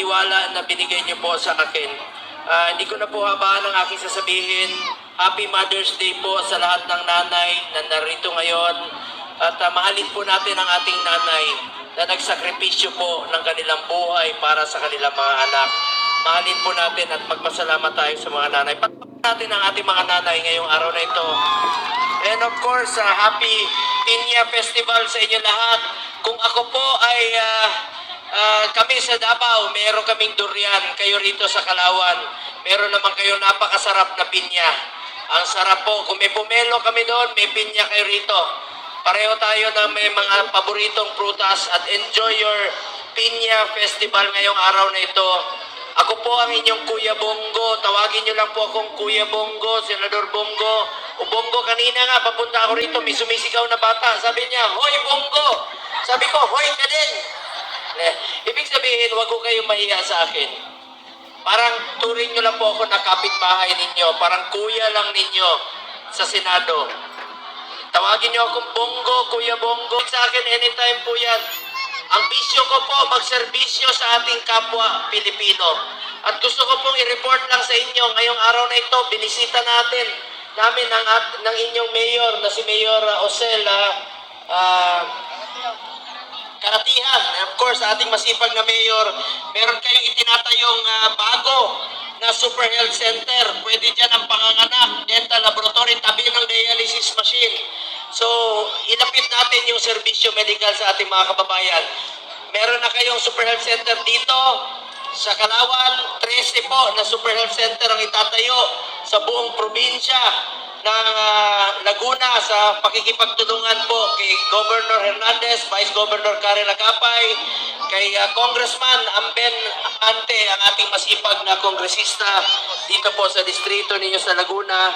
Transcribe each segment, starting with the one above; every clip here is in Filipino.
tiwala na binigay niyo po sa akin. Ah, hindi ko na po habaan ang aking sasabihin. Happy Mother's Day po sa lahat ng nanay na narito ngayon. At ah, mahalin po natin ang ating nanay na nagsakripisyo po ng kanilang buhay para sa kanilang mga anak. Mahalin po natin at magpasalamat tayo sa mga nanay. Pagpapalala natin ang ating mga nanay ngayong araw na ito. And of course, uh, happy Pinya Festival sa inyo lahat. Kung ako po ay ah, ah, kami sa Davao, meron kaming durian. Kayo rito sa Kalawan, meron naman kayo napakasarap na pinya. Ang sarap po. Kung may pomelo kami doon, may pinya kayo rito. Pareho tayo na may mga paboritong prutas at enjoy your Pinya Festival ngayong araw na ito. Ako po ang inyong Kuya Bongo. Tawagin niyo lang po akong Kuya Bongo, Senador Bongo. O Bongo, kanina nga, papunta ako rito, may sumisigaw na bata. Sabi niya, Hoy Bongo! Sabi ko, Hoy ka din! Ibig sabihin, wag ko kayong mahiya sa akin. Parang turing nyo lang po ako na kapitbahay ninyo. Parang kuya lang ninyo sa Senado. Tawagin niyo akong Bongo, Kuya Bongo. Sa akin, anytime po yan. Ang bisyo ko po, magserbisyo sa ating kapwa Pilipino. At gusto ko pong i-report lang sa inyo, ngayong araw na ito, binisita natin namin ng, at, ng inyong mayor na si Mayor uh, Osel ah, ah, And of course, ating masipag na mayor, meron kayong itinatayong ah, bago na super health center. Pwede dyan ang panganganak, dental laboratory, tabi ng dialysis machine. So, ilapit natin yung serbisyo medical sa ating mga kababayan. Meron na kayong super health center dito sa Kalawan, 13 po na super health center ang itatayo sa buong probinsya ng ah, Laguna sa pakikipagtulungan po kay Governor Hernandez, Vice Governor Karen Agapay, kay ah, Congressman Amben Ante, ang ating masipag na kongresista dito po sa distrito ninyo sa Laguna.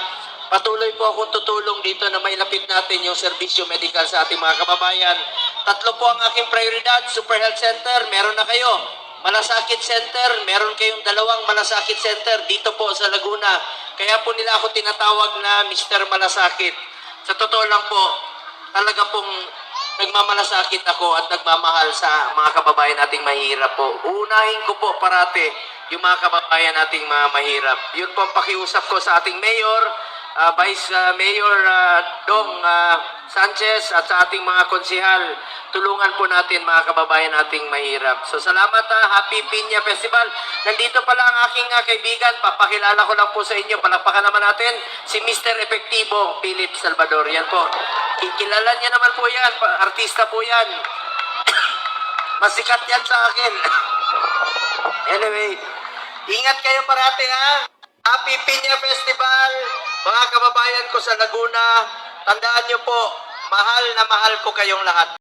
Patuloy po akong tutulong dito na mailapit natin yung serbisyo medical sa ating mga kababayan. Tatlo po ang aking prioridad, Super Health Center, meron na kayo. Malasakit Center, meron kayong dalawang Malasakit Center dito po sa Laguna. Kaya po nila ako tinatawag na Mr. Malasakit. Sa totoo lang po, talaga pong nagmamalasakit ako at nagmamahal sa mga kababayan nating mahirap po. Uunahin ko po parate yung mga kababayan nating mga mahirap. Yun po ang pakiusap ko sa ating mayor, ah, Vice ah, Mayor ah, Dong ah, Sanchez at sa ating mga konsihal. Tulungan po natin mga kababayan nating mahirap. So salamat ha, Happy Pinya Festival. Nandito pala ang aking ah, kaibigan. Papakilala ko lang po sa inyo. Palakpakan naman natin si Mr. Efectivo Philip Salvador. Yan po. Kilala niya naman po yan. Artista po yan. Masikat yan sa akin. anyway, ingat kayo parati ha. Happy Pinya Festival. Mga kababayan ko sa Laguna, tandaan niyo po, mahal na mahal ko kayong lahat.